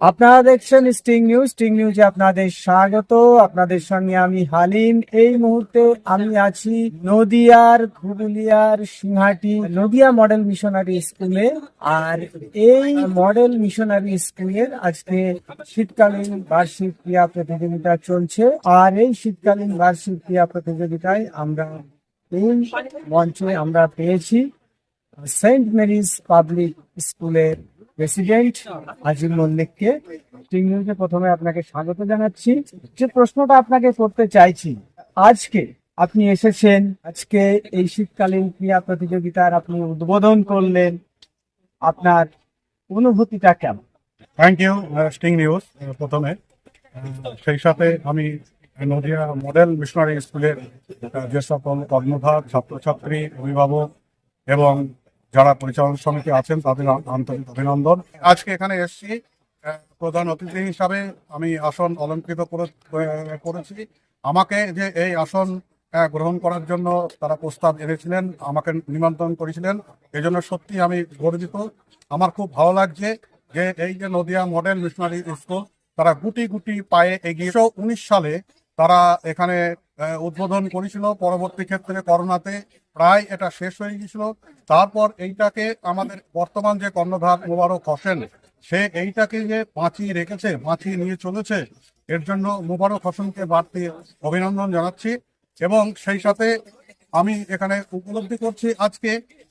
আপনারা দেখছেন sting news sting নিউজে আপনাদের স্বাগত। আপনাদের সঙ্গে আমি হালিম। এই মুহূর্তে আমি আছি নদিয়ার ঘুগুলিয়ার সিংহাটি, নদিয়া মডেল মিশনারি স্কুলে। আর এই মডেল মিশনারি স্কুলের আজকে শীতকালীন বার্ষিক ক্রিয়া প্রতিযোগিতা চলছে। আর এই শীতকালীন বার্ষিক ক্রিয়া প্রতিযোগিতায় আমরা এই মঞ্চে আমরা পেয়েছি। সেন্ট মেরিজ পাবলিক স্কুলের প্রেসিডেন্ট আজিম মল্লিককে স্টিং নিউজে প্রথমে আপনাকে স্বাগত জানাচ্ছি। যে প্রশ্নটা আপনাকে করতে চাইছি, আজকে আপনি এসেছেন, আজকে এই শীতকালীন ক্রীড়া প্রতিযোগিতার আপনি উদ্বোধন করলেন, আপনার অনুভূতিটা কেমন? থ্যাংক ইউ স্টিং নিউজ প্রথমে। সেই সাথে আমি নদিয়া মডেল মিশনারি স্কুলের যে সকল কর্মধার ছাত্রছাত্রী, অভিভাবক এবং যারা পরিচালন সমিতি আছেন, তাদের আন্তরিক অভিনন্দন। আজকে এখানে এসেছি প্রধান অতিথি হিসাবে আমি আসন অলঙ্কৃত করে- করেছি। আমাকে যে এই আসন গ্রহণ করার জন্য তারা প্রস্তাব এনেছিলেন, আমাকে নিমন্ত্রণ করেছিলেন এই জন্য সত্যি আমি গর্বিত। আমার খুব ভালো লাগছে যে এই যে নদিয়া মডেল মিশনারি স্কুল, তারা গুটি গুটি পায়ে এগিয়ে উনিশ সালে তারা এখানে উদ্বোধন করেছিল। পরবর্তী ক্ষেত্রে করোনাতে প্রায় এটা শেষ হয়ে গিয়েছিল। তারপর এইটাকে আমাদের বর্তমান যে কর্ণধার মোবারক হোসেন, সে এইটাকে যে বাঁচিয়ে রেখেছে, বাঁচিয়ে নিয়ে চলেছে, এর জন্য মোবারক হোসেনকে বাড়তি অভিনন্দন জানাচ্ছি। এবং সেই সাথে আমি এখানে উপলব্ধি করছি, আজকে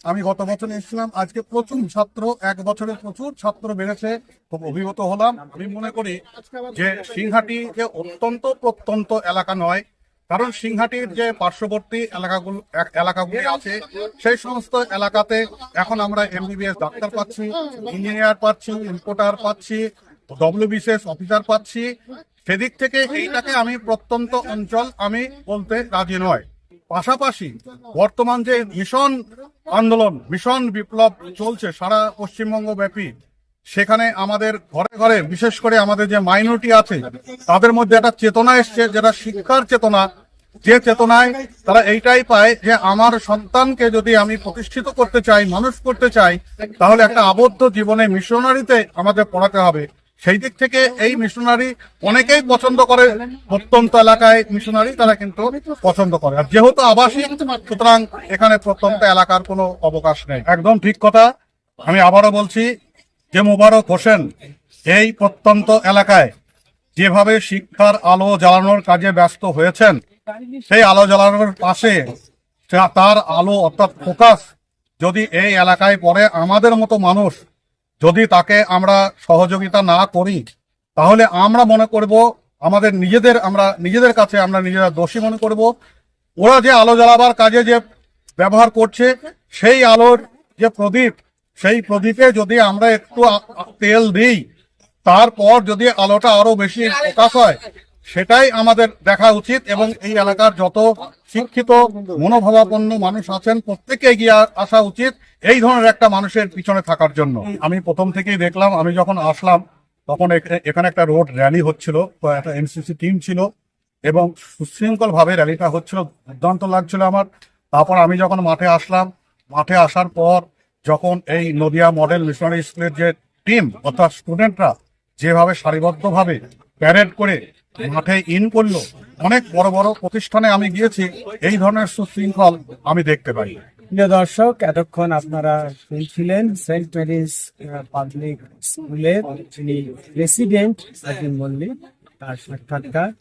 আমি গত বছর এসেছিলাম, আজকে প্রচুর ছাত্র, এক বছরে প্রচুর ছাত্র বেড়েছে, খুব অভিভূত হলাম। আমি মনে করি যে সিংহাটি যে অত্যন্ত প্রত্যন্ত এলাকা নয় কারণ সিংহাটির যে পার্শ্ববর্তী এলাকাগুলো এলাকাগুলি আছে, সেই সমস্ত এলাকাতে এখন আমরা এমবিবিএস ডাক্তার পাচ্ছি, ইঞ্জিনিয়ার পাচ্ছি ইম্পোর্টার পাচ্ছি ডব্লিউবিসিএস অফিসার পাচ্ছি। সেদিক থেকে এইটাকে আমি প্রত্যন্ত অঞ্চল আমি বলতে রাজি নয়। পাশাপাশি বর্তমান যে মিশন আন্দোলন মিশন বিপ্লব চলছে সারা পশ্চিমবঙ্গ ব্যাপী সেখানে আমাদের ঘরে ঘরে, বিশেষ করে আমাদের যে মাইনরিটি আছে, তাদের মধ্যে একটা চেতনা এসছে, যেটা শিক্ষার চেতনা। যে চেতনায় তারা এইটাই পায় যে, আমার সন্তানকে যদি আমি প্রতিষ্ঠিত করতে চাই, মানুষ করতে চাই, তাহলে একটা আবদ্ধ জীবনে মিশনারিতে আমাদের পড়াতে হবে। সেই দিক থেকে এই মিশনারি অনেকেই পছন্দ করে, প্রত্যন্ত এলাকায় মিশনারি তারা কিন্তু পছন্দ করে। আর যেহেতু আবাসিক, সুতরাং এখানে প্রত্যন্ত এলাকার কোনো অবকাশ নেই। একদম ঠিক কথা। আমি আবারও বলছি যে মোবারক হোসেন এই প্রত্যন্ত এলাকায় যেভাবে শিক্ষার আলো জ্বালানোর কাজে ব্যস্ত হয়েছেন, সেই আলো জ্বালানোর পাশে তার আলো অর্থাৎ ফোকাস যদি এই এলাকায় পড়ে আমাদের মতো মানুষ, যদি তাকে আমরা সহযোগিতা না করি, তাহলে আমরা মনে করব আমাদের নিজেদের, আমরা নিজেদের কাছে আমরা নিজেরা দোষী মনে করব। ওরা যে আলো জ্বালাবার কাজে যে ব্যবহার করছে, সেই আলোর যে প্রদীপ সেই প্রদীপে যদি আমরা একটু তেল দিই, তারপর যদি আলোটা আরও বেশি প্রকাশ হয়, সেটাই আমাদের দেখা উচিত এবং এই এলাকার যত শিক্ষিত, মনোভাবাপন্ন মানুষ আছেন প্রত্যেকে এগিয়ে আসা উচিত এই ধরনের একটা মানুষের পিছনে থাকার জন্য। আমি প্রথম থেকেই দেখলাম, আমি যখন আসলাম, তখন এখ- এখানে একটা রোড র্যালি হচ্ছিল একটা এনসিসি টিম ছিল এবং সুশৃঙ্খল ভাবে র্যালিটা হচ্ছিল, দুর্দান্ত লাগছিল আমার। তারপর আমি যখন মাঠে আসলাম, মাঠে আসার পর যখন এই নদিয়া মডেল মিশনারি স্কুলের যে টিম অর্থাৎ স্টুডেন্টরা যেভাবে সারিবদ্ধভাবে প্যারেড করে মাঠে ইন করল, অনেক বড় বড় প্রতিষ্ঠানে আমি গিয়েছি, এই ধরনের সুশৃঙ্খল আমি দেখতে পাই। প্রিয় দর্শক, এতক্ষণ আপনারা শুনছিলেন সেন্ট মেরিজ পাবলিক স্কুলের যিনি প্রেসিডেন্ট আজিম মল্লিক, তার সাক্ষাৎকার।